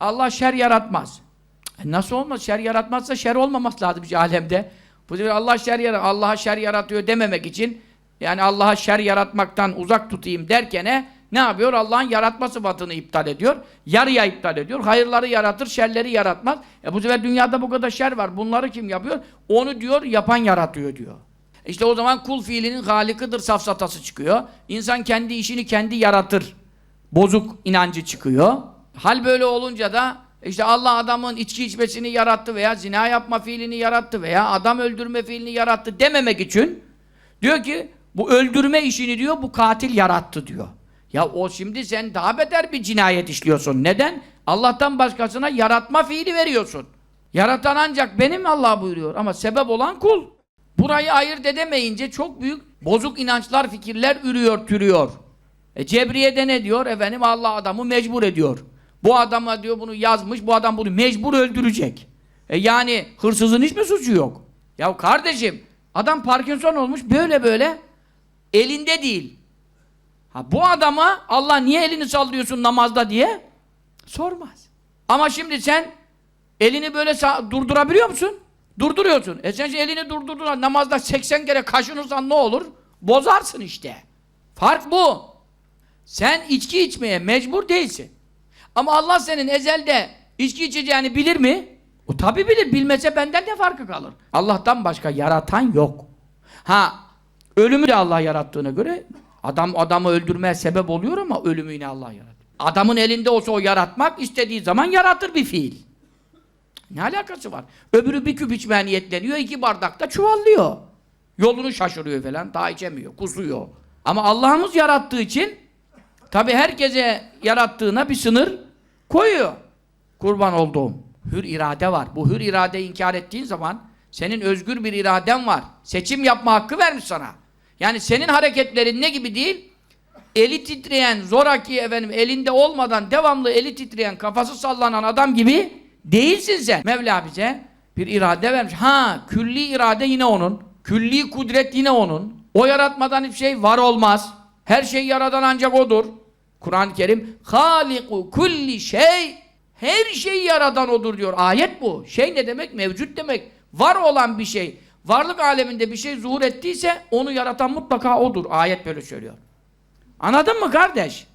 Allah şer yaratmaz. E nasıl olmaz? Şer yaratmazsa şer olmaması lazım bir alemde. Bu Allah şer yarat Allah'a şer yaratıyor dememek için yani Allah'a şer yaratmaktan uzak tutayım derkene ne yapıyor? Allah'ın yaratma sıfatını iptal ediyor. Yarıya iptal ediyor. Hayırları yaratır, şerleri yaratmaz. E bu sefer dünyada bu kadar şer var. Bunları kim yapıyor? Onu diyor yapan yaratıyor diyor. İşte o zaman kul fiilinin halikıdır safsatası çıkıyor. İnsan kendi işini kendi yaratır. Bozuk inancı çıkıyor. Hal böyle olunca da işte Allah adamın içki içmesini yarattı veya zina yapma fiilini yarattı veya adam öldürme fiilini yarattı dememek için diyor ki bu öldürme işini diyor bu katil yarattı diyor. Ya o şimdi sen daha beter bir cinayet işliyorsun. Neden? Allah'tan başkasına yaratma fiili veriyorsun. Yaratan ancak benim Allah buyuruyor ama sebep olan kul. Burayı ayırt edemeyince çok büyük bozuk inançlar, fikirler ürüyor, türüyor. E Cebriye'de ne diyor? Efendim Allah adamı mecbur ediyor. Bu adama diyor bunu yazmış, bu adam bunu mecbur öldürecek. E yani hırsızın hiç mi suçu yok? Ya kardeşim, adam Parkinson olmuş böyle böyle elinde değil. Ha bu adama Allah niye elini sallıyorsun namazda diye sormaz. Ama şimdi sen elini böyle durdurabiliyor musun? Durduruyorsun. E sen elini durdurdun namazda 80 kere kaşınırsan ne olur? Bozarsın işte. Fark bu. Sen içki içmeye mecbur değilsin. Ama Allah senin ezelde içki içeceğini bilir mi? O tabi bilir. Bilmese benden ne farkı kalır? Allah'tan başka yaratan yok. Ha, ölümü de Allah yarattığına göre adam adamı öldürmeye sebep oluyor ama ölümü yine Allah yarattı. Adamın elinde olsa o yaratmak istediği zaman yaratır bir fiil. Ne alakası var? Öbürü bir küp içmeye niyetleniyor, iki bardakta çuvallıyor. Yolunu şaşırıyor falan, daha içemiyor, kusuyor. Ama Allah'ımız yarattığı için tabi herkese yarattığına bir sınır koyuyor. Kurban olduğum. Hür irade var. Bu hür iradeyi inkar ettiğin zaman senin özgür bir iraden var. Seçim yapma hakkı vermiş sana. Yani senin hareketlerin ne gibi değil? Eli titreyen, zoraki efendim elinde olmadan devamlı eli titreyen, kafası sallanan adam gibi değilsin sen. Mevla bize bir irade vermiş. Ha, külli irade yine onun. Külli kudret yine onun. O yaratmadan hiçbir şey var olmaz. Her şeyi yaradan ancak odur. Kur'an-ı Kerim Haliku kulli şey her şeyi yaradan odur diyor. Ayet bu. Şey ne demek? Mevcut demek. Var olan bir şey. Varlık aleminde bir şey zuhur ettiyse onu yaratan mutlaka odur. Ayet böyle söylüyor. Anladın mı kardeş?